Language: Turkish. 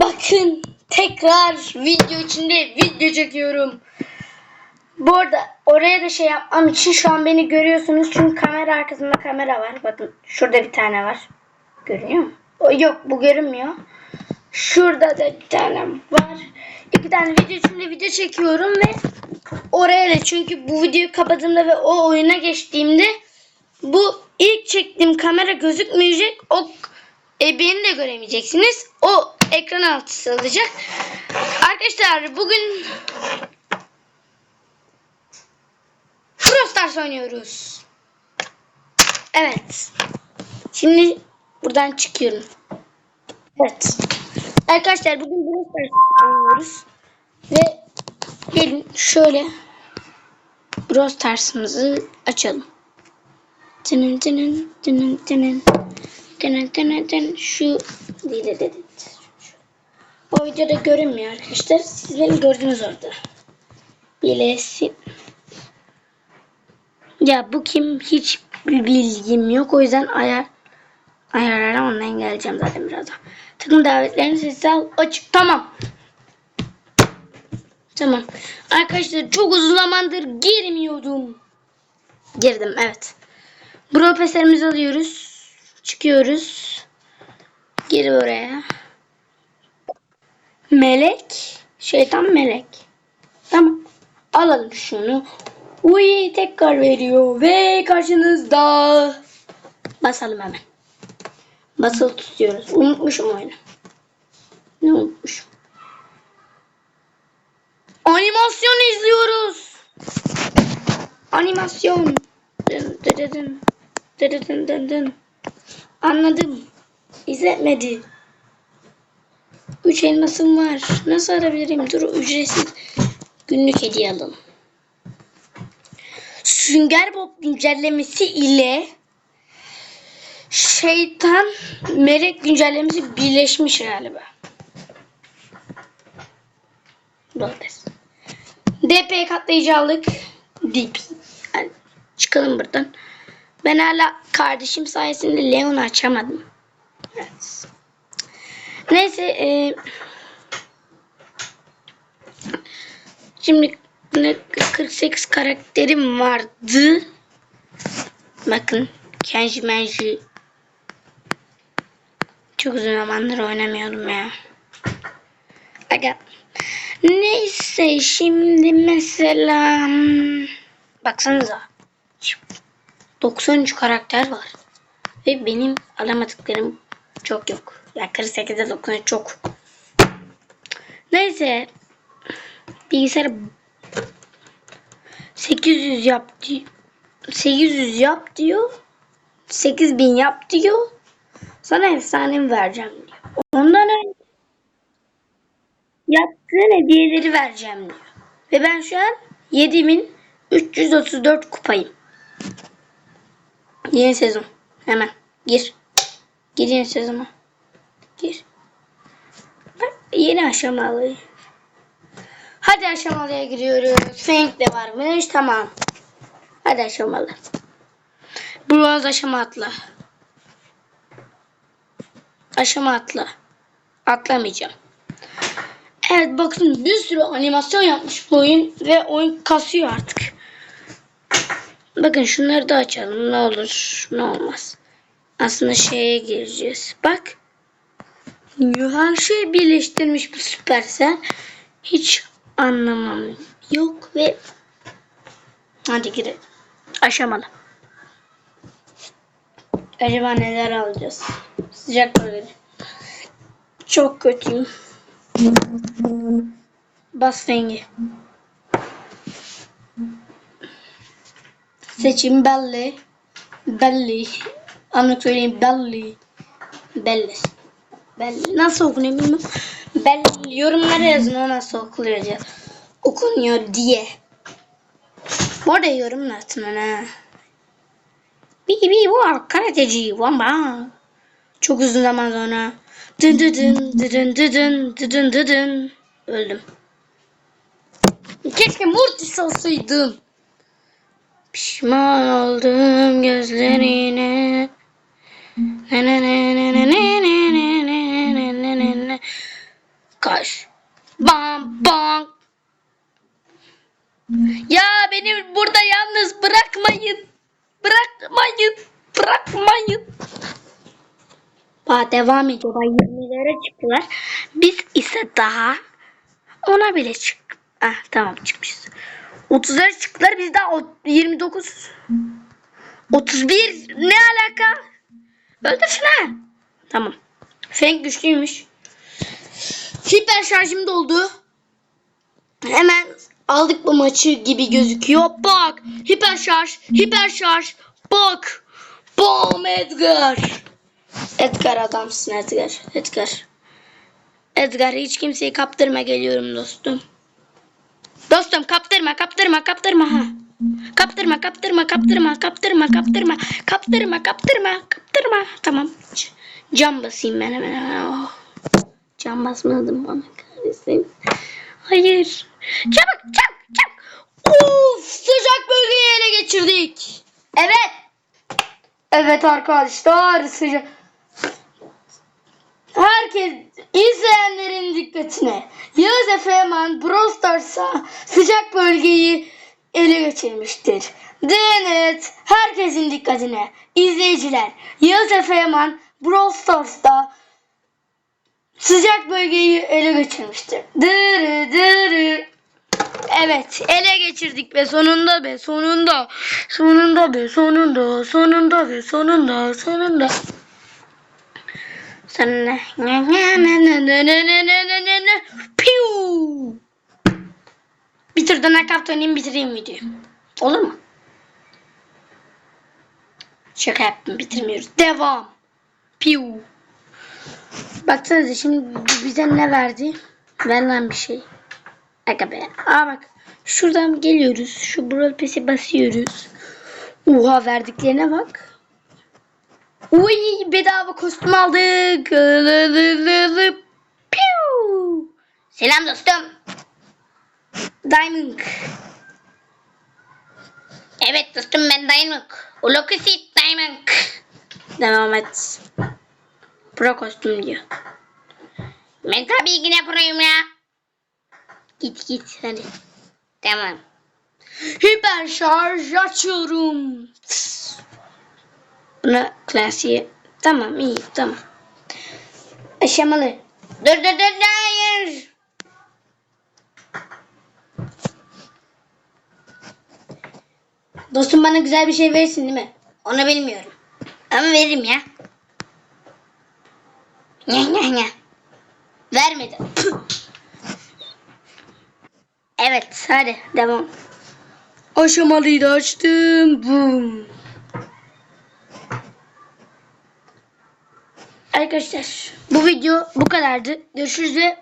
Bakın tekrar video içinde video çekiyorum. Bu arada oraya da şey yapmam için şu an beni görüyorsunuz. Çünkü kamera arkasında kamera var. Bakın şurada bir tane var. Görünüyor mu? O, yok bu görünmüyor. Şurada da bir tane var. İki tane video içinde video çekiyorum ve oraya da çünkü bu videoyu kapadığımda ve o oyuna geçtiğimde bu ilk çektiğim kamera gözükmeyecek. O e, beni de göremeyeceksiniz. O ekran altısı alacak. Arkadaşlar bugün Brawl Stars oynuyoruz. Evet. Şimdi buradan çıkıyorum. Evet. Arkadaşlar bugün Brawl Stars oynuyoruz. Ve gelin şöyle Brawl Stars'ımızı açalım. Tının tının tının tının tının tının tının şu değil de dedi. O videoda görünmüyor arkadaşlar. Siz beni gördünüz orada. Bilesin. Ya bu kim hiç bilgim yok. O yüzden ayar ayarlara ondan geleceğim zaten birazdan. Takım davetlerini sesi al. Açık. Tamam. Tamam. Arkadaşlar çok uzun zamandır girmiyordum. Girdim evet. Profesörümüzü alıyoruz. Çıkıyoruz. Gir oraya. Melek. Şeytan melek. Tamam. Alalım şunu. Uy tekrar veriyor. Ve karşınızda. Basalım hemen. Basılı tutuyoruz. Unutmuşum oyunu. Ne unutmuşum? Animasyon izliyoruz. Animasyon. Dın dın dın. Dın dın dın. Anladım. İzletmedi. Üç elmasım var. Nasıl arabilirim? Dur ücretsiz günlük hediye alalım. Sünger Bob güncellemesi ile şeytan melek güncellemesi birleşmiş galiba. Domates. DP katlayıcı aldık. Dip. Yani çıkalım buradan. Ben hala kardeşim sayesinde Leon'u açamadım. Evet. Neyse. E, şimdi ne- 48 karakterim vardı. Bakın. Kenji Menji. Çok uzun zamandır oynamıyordum ya. Aga. Neyse şimdi mesela hmm, baksanıza 93 karakter var ve benim alamadıklarım çok yok. Ya 48'de 93 çok. Neyse bilgisayar 800 yap di- 800 yap diyor. 8000 yap diyor. Sana efsanemi vereceğim diyor. Ondan önce yaptığın hediyeleri vereceğim diyor. Ve ben şu an 7334 kupayım. Yeni sezon. Hemen gir. Gir yeni sezona. Gir. Yeni aşamalı. Hadi aşamalıya giriyoruz. Fenk de varmış. Tamam. Hadi aşamalı. Bronz aşama atla. Aşama atla. Atlamayacağım. Evet bakın bir sürü animasyon yapmış bu oyun ve oyun kasıyor artık. Bakın şunları da açalım ne olur ne olmaz. Aslında şeye gireceğiz. Bak. Her şey birleştirmiş bu Supercell. Hiç anlamam yok ve hadi girelim. Aşamalı. Acaba neler alacağız? Sıcak bölgede. Çok kötüyüm. Bas fengi. Seçim belli. Belli. Anlık söyleyeyim belli. Belli. Ben nasıl okunuyor bilmiyorum. Ben yorumlara yazın o nasıl okuluyor. Okunuyor diye. Bu arada yorum atın ona. Bi bi bu karateci vamba. Çok uzun zaman sonra. Dın dın dın dın dın dın dın dın öldüm. Keşke Mortis olsaydım. Pişman oldum gözlerine. Ne ne ne. Bırakmayın. Bırakmayın. Daha devam ediyor. Daha 20'lere çıktılar. Biz ise daha ona bile çık. Ah tamam çıkmışız. 30'lara çıktılar. Biz daha o- 29 31 ne alaka? Öldürsün ha. Tamam. Fenk güçlüymüş. Hiper şarjım doldu. Hemen aldık bu maçı gibi gözüküyor. Bak. Hiper şarj. Hiper şarj. Bak. Bom Edgar. Edgar adamsın Edgar. Edgar. Edgar hiç kimseyi kaptırma geliyorum dostum. Dostum kaptırma kaptırma kaptırma ha. Kaptırma kaptırma kaptırma kaptırma kaptırma kaptırma kaptırma kaptırma. Tamam. Cam basayım ben hemen. Oh. Cam basmadım bana kahretsin. Hayır. Çabuk çabuk çabuk. Of sıcak bölgeyi ele geçirdik. Evet. Evet arkadaşlar sıcak. Herkes izleyenlerin dikkatine. Yağız Efe Yaman Brawl Stars'a sıcak bölgeyi ele geçirmiştir. Denet herkesin dikkatine. İzleyiciler Yağız Efe Yaman Brawl sıcak bölgeyi ele geçirmiştir. Dırı dırı. Evet ele geçirdik be sonunda be sonunda. Sonunda be sonunda sonunda be sonunda sonunda. Sonra Piu. Da nakavt oynayayım bitireyim videoyu. Olur mu? Şaka yaptım bitirmiyoruz. Devam. Piu. Baksanıza şimdi bize ne verdi? Verilen bir şey. Aga be. Aa bak. Şuradan geliyoruz. Şu Brawl Pass'i basıyoruz. Oha verdiklerine bak. Uy bedava kostüm aldık. Piu. Selam dostum. Diamond. Evet dostum ben Diamond. Ulukusi Diamond. Devam et. Pro kostüm diyor. Ben tabii yine proyum ya. Git git hadi. Tamam. Hiper şarj açıyorum. Buna klasiğe. Tamam iyi tamam. Aşamalı. Dur dur dur hayır. Dostum bana güzel bir şey verirsin değil mi? Onu bilmiyorum. Ama veririm ya. Nya nya nya. Vermedi. Evet hadi devam. Aşamalıyı da açtım. Boom. Arkadaşlar bu video bu kadardı. Görüşürüz ve